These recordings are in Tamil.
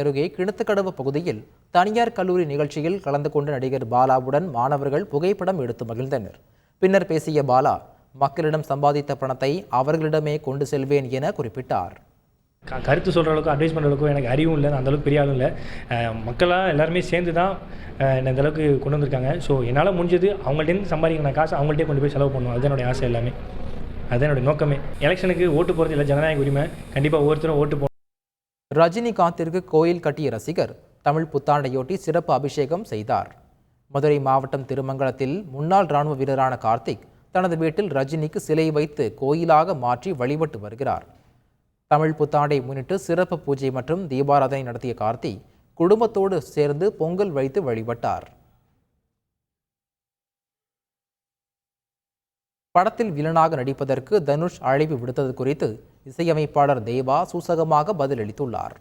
அருகே கிணத்துக்கடவு பகுதியில் தனியார் கல்லூரி நிகழ்ச்சியில் கலந்து கொண்ட நடிகர் பாலாவுடன் மாணவர்கள் புகைப்படம் எடுத்து மகிழ்ந்தனர். பின்னர் பேசிய பாலா மக்களிடம் சம்பாதித்த பணத்தை அவர்களிடமே கொண்டு செல்வேன் என குறிப்பிட்டார். கருத்து சொல்கிற அளவுக்கு அட்வைஸ் பண்ணுற அளவுக்கு எனக்கு அறிவும் இல்லை அந்த அளவுக்கு பெரிய ஆளும் இல்லை. மக்களாக எல்லாருமே சேர்ந்து தான் என்னை இந்த அளவுக்கு கொண்டு வந்திருக்காங்க. ஸோ என்னால் முடிஞ்சது அவங்கள்ட்டேருந்து சம்பாதிக்கிற காசு அவங்கள்ட்டே கொண்டு போய் செலவு பண்ணுவோம் அது என்னுடைய ஆசை எல்லாமே. அதுதான் என்னுடைய நோக்கமே. எலெக்ஷனுக்கு ஓட்டு போகிறது இல்லை ஜனநாயக உரிமை. கண்டிப்பாக ஒவ்வொருத்தரும் ஓட்டு போடணும். ரஜினிகாந்திற்கு கோயில் கட்டிய ரசிகர் தமிழ் புத்தாண்டையொட்டி சிறப்பு அபிஷேகம் செய்தார். மதுரை மாவட்டம் திருமங்கலத்தில் முன்னாள் ராணுவ வீரரான கார்த்திக் தனது வீட்டில் ரஜினிக்கு சிலை வைத்து கோயிலாக மாற்றி வழிபட்டு வருகிறார். தமிழ் புத்தாண்டை முன்னிட்டு சிறப்பு பூஜை மற்றும் தீபாராதனை நடத்திய கார்த்தி குடும்பத்தோடு சேர்ந்து பொங்கல் வைத்து வழிபட்டார். படத்தில் வில்லனாக நடிப்பதற்கு தனுஷ் அழைப்பு விடுத்தது குறித்து இசையமைப்பாளர் தேவா சூசகமாக பதிலளித்துள்ளார்.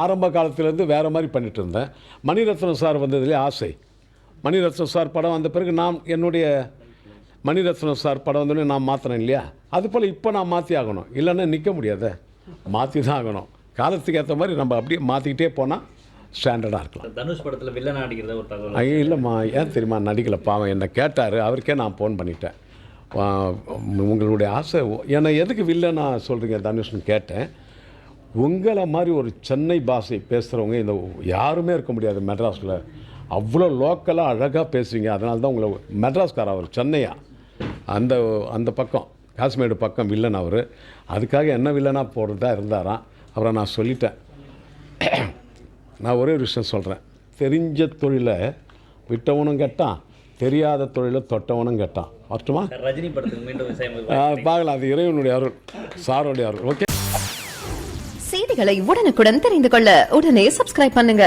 ஆரம்ப காலத்துலேருந்து வேறு மாதிரி பண்ணிட்டு இருந்தேன். மணிரத்னம் சார் வந்ததுலேயே ஆசை. மணிரத்னம் சார் படம் வந்த பிறகு நான் என்னுடைய மணிரத்னம் சார் படம் வந்தோடனே நான் மாற்றினேன் இல்லையா? அது போல் இப்போ நான் மாற்றி ஆகணும். இல்லைன்னா நிற்க முடியாத. மாற்றி தான் ஆகணும். காலத்துக்கு ஏற்ற மாதிரி நம்ம அப்படியே மாற்றிக்கிட்டே போனால் ஸ்டாண்டர்டாக இருக்கலாம். தனுஷ் படத்தில் வில்லனா நடிக்கிறதா ஒரு தகவல் ஐயோ இல்லைம்மா. ஏன் தெரியுமா? நடிக்கல. பாவம். என்னை கேட்டார். அவருக்கே நான் ஃபோன் பண்ணிட்டேன். உங்களுடைய ஆசை என்னை எதுக்கு வில்லன்னா சொல்கிறீங்க தனுஷ்னு கேட்டேன். உங்களை மாதிரி ஒரு சென்னை பாஷை பேசுகிறவங்க இந்த யாருமே இருக்க முடியாது மெட்ராஸில். அவ்வளோ லோக்கலாக அழகாக பேசுவீங்க. அதனால தான் உங்களை மெட்ராஸ்கார் அவர் சென்னையா. அந்த அந்த பக்கம் காஷ்மீர் பக்கம் வில்லன் அவர். அதுக்காக என்ன வில்லனாக போடுறதா இருந்தாராம் அப்புறம் நான் சொல்லிட்டேன். நான் ஒரே ஒரு விஷயம் சொல்கிறேன் தெரிஞ்ச தொழிலை விட்டவனும் கேட்டான் தெரியாத தொழிலை தொட்டவனும் கேட்டான். வரட்டுமா ரஜினி படத்துக்கு மீண்டும் பார்க்கலாம். அது இறைவனுடைய அருள் சாரோடைய அருள். ஓகே. செய்திகளை உடனுக்குடன் தெரிந்து கொள்ள உடனே சப்ஸ்கிரைப் பண்ணுங்க.